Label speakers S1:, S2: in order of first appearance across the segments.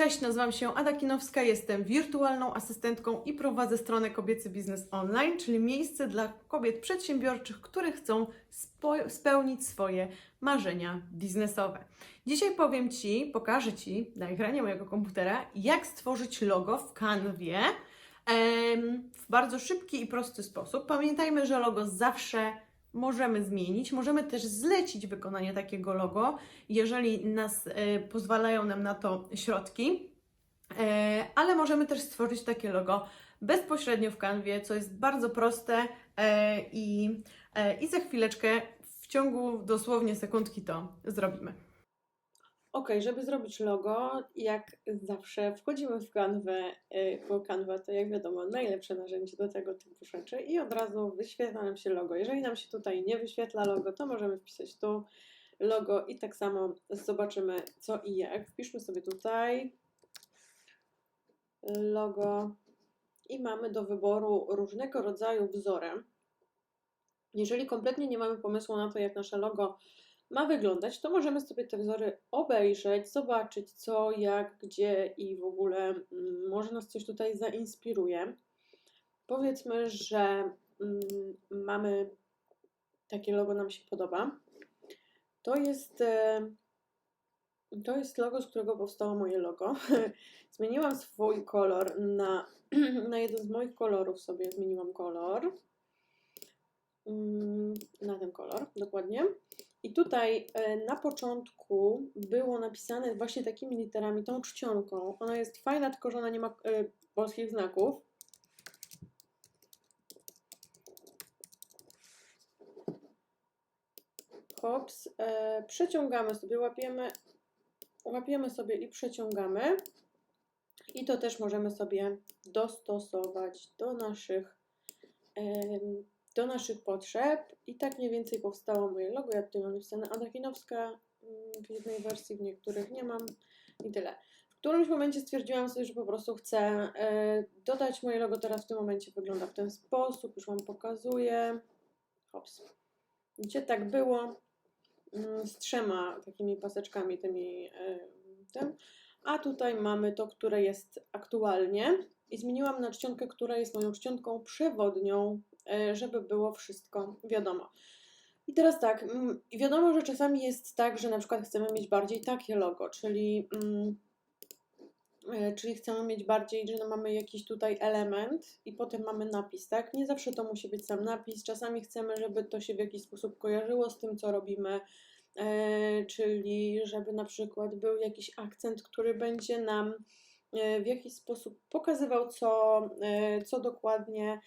S1: Cześć, nazywam się Ada Kinowska, jestem wirtualną asystentką i prowadzę stronę Kobiecy Biznes Online, czyli miejsce dla kobiet przedsiębiorczych, które chcą spełnić swoje marzenia biznesowe. Dzisiaj powiem Ci, pokażę Ci na ekranie mojego komputera, jak stworzyć logo w Canwie em, w bardzo szybki i prosty sposób. Pamiętajmy, że logo zawsze możemy zmienić, możemy też zlecić wykonanie takiego logo, jeżeli nas e, pozwalają nam na to środki, e, ale możemy też stworzyć takie logo bezpośrednio w kanwie, co jest bardzo proste e, i, e, i za chwileczkę w ciągu dosłownie sekundki to zrobimy. Ok, żeby zrobić logo, jak zawsze wchodzimy w kanwę, y, bo kanwa to jak wiadomo najlepsze narzędzie do tego typu rzeczy i od razu wyświetla nam się logo. Jeżeli nam się tutaj nie wyświetla logo, to możemy wpisać tu logo i tak samo zobaczymy co i jak. Wpiszmy sobie tutaj logo i mamy do wyboru różnego rodzaju wzory. Jeżeli kompletnie nie mamy pomysłu na to, jak nasze logo ma wyglądać, to możemy sobie te wzory obejrzeć, zobaczyć co, jak, gdzie i w ogóle mm, może nas coś tutaj zainspiruje. Powiedzmy, że mm, mamy takie logo, nam się podoba. To jest, e, to jest logo, z którego powstało moje logo. Zmieniłam swój kolor na, na jeden z moich kolorów sobie zmieniłam kolor. Mm, Na ten kolor, dokładnie. I tutaj e, na początku było napisane właśnie takimi literami, tą czcionką. Ona jest fajna, tylko że ona nie ma e, polskich znaków. Hops, e, przeciągamy sobie, łapiemy, łapiemy sobie i przeciągamy. I to też możemy sobie dostosować do naszych do naszych potrzeb i tak mniej więcej powstało moje logo. Ja tutaj mam napisane Ada Kinowska mm, w jednej wersji, w niektórych nie mam i tyle. W którymś momencie stwierdziłam sobie, że po prostu chcę e, dodać moje logo. Teraz w tym momencie wygląda w ten sposób. Już Wam pokazuję. Hops. Gdzie tak było? Mm, Z trzema takimi paseczkami tymi e, tym. A tutaj mamy to, które jest aktualnie. I zmieniłam na czcionkę, która jest moją czcionką przewodnią żeby było wszystko wiadomo. I teraz tak, mm, wiadomo, że czasami jest tak, że na przykład chcemy mieć bardziej takie logo, czyli, mm, e, czyli chcemy mieć bardziej, że mamy jakiś tutaj element i potem mamy napis, tak? Nie zawsze to musi być sam napis, czasami chcemy, żeby to się w jakiś sposób kojarzyło z tym, co robimy, e, czyli żeby na przykład był jakiś akcent, który będzie nam e, w jakiś sposób pokazywał, co, e, co dokładnie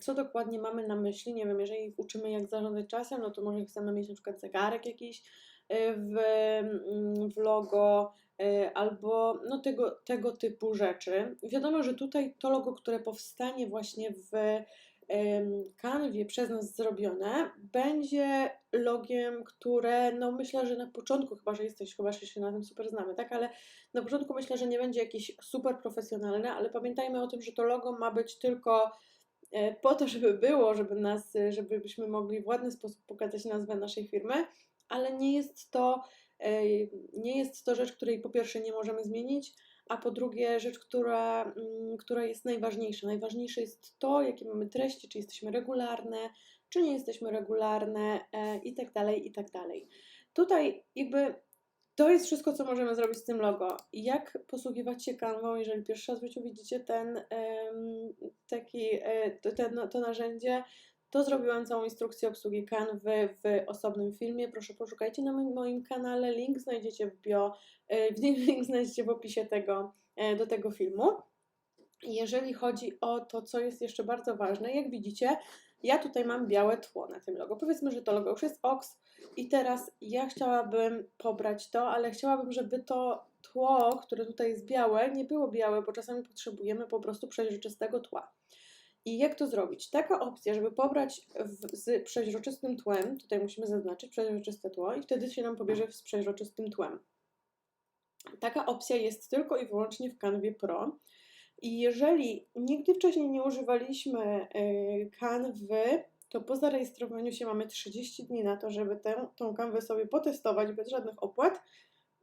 S1: co dokładnie mamy na myśli. Nie wiem, jeżeli uczymy jak zarządzać czasem, no to może chcemy mieć na przykład zegarek jakiś y, w, mm, w logo y, albo no tego, tego typu rzeczy. Wiadomo, że tutaj to logo, które powstanie właśnie w kanwie przez nas zrobione, będzie logiem, które no myślę, że na początku, chyba że jesteś, chyba że się na tym super znamy, tak, ale na początku myślę, że nie będzie jakieś super profesjonalne, ale pamiętajmy o tym, że to logo ma być tylko e, po to, żeby było, żeby nas, żebyśmy mogli w ładny sposób pokazać nazwę naszej firmy, ale nie jest to, e, nie jest to rzecz, której po pierwsze nie możemy zmienić, a po drugie rzecz, która, mm, która jest najważniejsza. Najważniejsze jest to, jakie mamy treści, czy jesteśmy regularne, czy nie jesteśmy regularne e, i tak dalej, i tak dalej. Tutaj jakby to jest wszystko, co możemy zrobić z tym logo. Jak posługiwać się kanwą, jeżeli pierwszy raz w życiu widzicie ten taki, e, ten, to narzędzie, to zrobiłam całą instrukcję obsługi kanwy w osobnym filmie. Proszę poszukajcie na moim, kanale, link znajdziecie w bio, e, link znajdziecie w opisie tego, e, do tego filmu. Jeżeli chodzi o to, co jest jeszcze bardzo ważne, jak widzicie, ja tutaj mam białe tło na tym logo. Powiedzmy, że to logo już jest OX i teraz ja chciałabym pobrać to, ale chciałabym, żeby to tło, które tutaj jest białe, nie było białe, bo czasami potrzebujemy po prostu przeźroczystego tła. I jak to zrobić? Taka opcja, żeby pobrać w, z przeźroczystym tłem, tutaj musimy zaznaczyć przeźroczyste tło i wtedy się nam pobierze z przeźroczystym tłem. Taka opcja jest tylko i wyłącznie w Canwie Pro. I jeżeli nigdy wcześniej nie używaliśmy kanwy, to po zarejestrowaniu się mamy 30 dni na to, żeby tę, tą kanwę sobie potestować bez żadnych opłat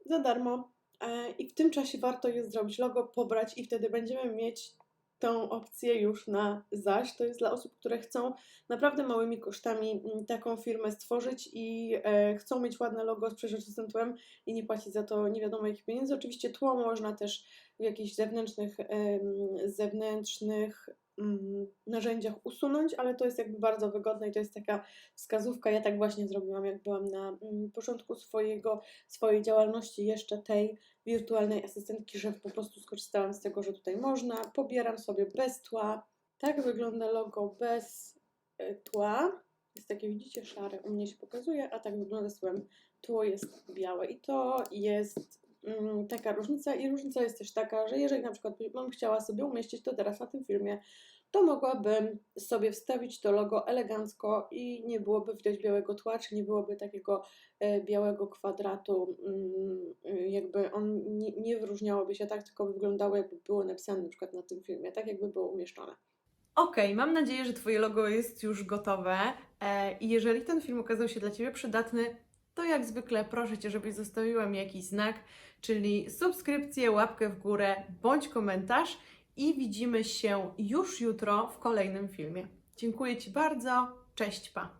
S1: za darmo E, I w tym czasie warto jest zrobić logo, pobrać i wtedy będziemy mieć tą opcję już na zaś. To jest dla osób, które chcą naprawdę małymi kosztami mm, taką firmę stworzyć i e, chcą mieć ładne logo z przeźroczystym tłem i nie płacić za to nie wiadomo jakich pieniędzy. Oczywiście tło można też w jakichś zewnętrznych, em, zewnętrznych narzędziach usunąć, ale to jest jakby bardzo wygodne i to jest taka wskazówka. Ja tak właśnie zrobiłam, jak byłam na mm, początku swojego, swojej działalności, jeszcze tej wirtualnej asystentki, że po prostu skorzystałam z tego, że tutaj można. Pobieram sobie bez tła. Tak wygląda logo bez e, tła. Jest takie, widzicie, szare, u mnie się pokazuje, a tak wygląda z tłem. Tło jest białe i to jest mm, taka różnica. I różnica jest też taka, że jeżeli na przykład bym chciała sobie umieścić to teraz na tym filmie, to mogłabym sobie wstawić to logo elegancko i nie byłoby widać białego tła, czy nie byłoby takiego e, białego kwadratu, mm, y, jakby on nie, nie wyróżniałoby się tak, tylko by wyglądało jakby było napisane na przykład na tym filmie, tak jakby było umieszczone.
S2: Okej, mam nadzieję, że Twoje logo jest już gotowe e, i jeżeli ten film okazał się dla Ciebie przydatny, to jak zwykle proszę Cię, żebyś zostawiła mi jakiś znak, czyli subskrypcję, łapkę w górę bądź komentarz i widzimy się już jutro w kolejnym filmie. Dziękuję Ci bardzo, cześć, pa!